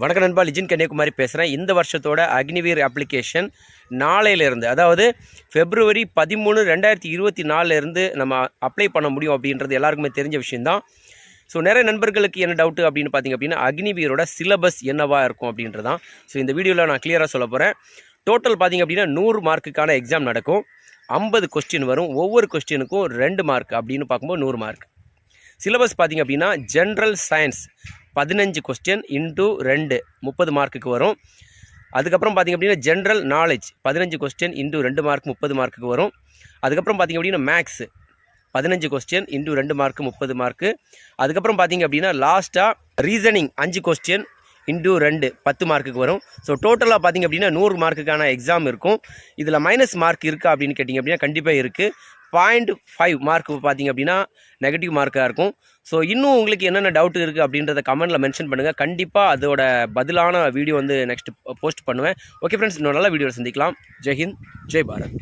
வணக்கம் நண்பா லிஜின் கன்னியாகுமரி பேசுகிறேன் இந்த வருஷத்தோட அக்னிவீர் அப்ளிகேஷன் நாளையிலேருந்து அதாவது ஃபெப்ரவரி பதிமூணு ரெண்டாயிரத்தி இருபத்தி நாலுலேருந்து நம்ம அப்ளை பண்ண முடியும் அப்படின்றது எல்லாருக்குமே தெரிஞ்ச விஷயந்தான் ஸோ நிறைய நண்பர்களுக்கு என்ன டவுட்டு அப்படின்னு பார்த்தீங்க அப்படின்னா அக்னிவீரோட சிலபஸ் என்னவாக இருக்கும் அப்படின்றது தான் ஸோ இந்த வீடியோவில் நான் கிளியராக சொல்ல போகிறேன் டோட்டல் பார்த்தீங்க அப்படின்னா நூறு மார்க்குக்கான எக்ஸாம் நடக்கும். ஐம்பது கொஸ்டின் வரும். ஒவ்வொரு கொஸ்டினுக்கும் ரெண்டு மார்க் அப்படின்னு பார்க்கும்போது நூறு மார்க் சிலபஸ் பார்த்தீங்க அப்படின்னா ஜென்ரல் சயின்ஸ் பதினஞ்சு கொஸ்டின் இன்டூ ரெண்டு. முப்பது மார்க்குக்கு வரும். அதுக்கப்புறம் பார்த்தீங்க அப்படின்னா ஜென்ரல் நாலேஜ் பதினஞ்சு கொஸ்டின் இன்டூ ரெண்டு மார்க் முப்பது மார்க்குக்கு வரும். அதுக்கப்புறம் பார்த்தீங்க அப்படின்னா மேக்ஸு பதினஞ்சு கொஸ்டின் இன்டூ ரெண்டு மார்க் முப்பது மார்க்கு அதுக்கப்புறம் பார்த்தீங்க அப்படின்னா லாஸ்ட்டாக ரீசனிங் அஞ்சு கொஸ்டின் இன்டூ ரெண்டு பத்து மார்க்குக்கு வரும். ஸோ டோட்டலாக பார்த்தீங்க அப்படின்னா நூறு மார்க்குக்கான எக்ஸாம் இருக்கும். இதில் மைனஸ் மார்க் இருக்கா அப்படின்னு கேட்டிங்க அப்படின்னா கண்டிப்பாக இருக்குது பாயிண்ட் ஃபைவ் மார்க் பார்த்தீங்க அப்படின்னா நெகட்டிவ் மார்க்காக இருக்கும். ஸோ இன்னும் உங்களுக்கு என்னென்ன டவுட் இருக்குது அப்படின்றத கமெண்ட்டில் மென்ஷன் பண்ணுங்கள் கண்டிப்பாக அதோட பதிலான வீடியோ வந்து நெக்ஸ்ட் போஸ்ட் பண்ணுவேன். ஓகே ஃப்ரெண்ட்ஸ் இன்னொரு நல்ல வீடியோவில் சந்திக்கலாம். ஜெய்ஹிந்த் ஜெய் பாரத்.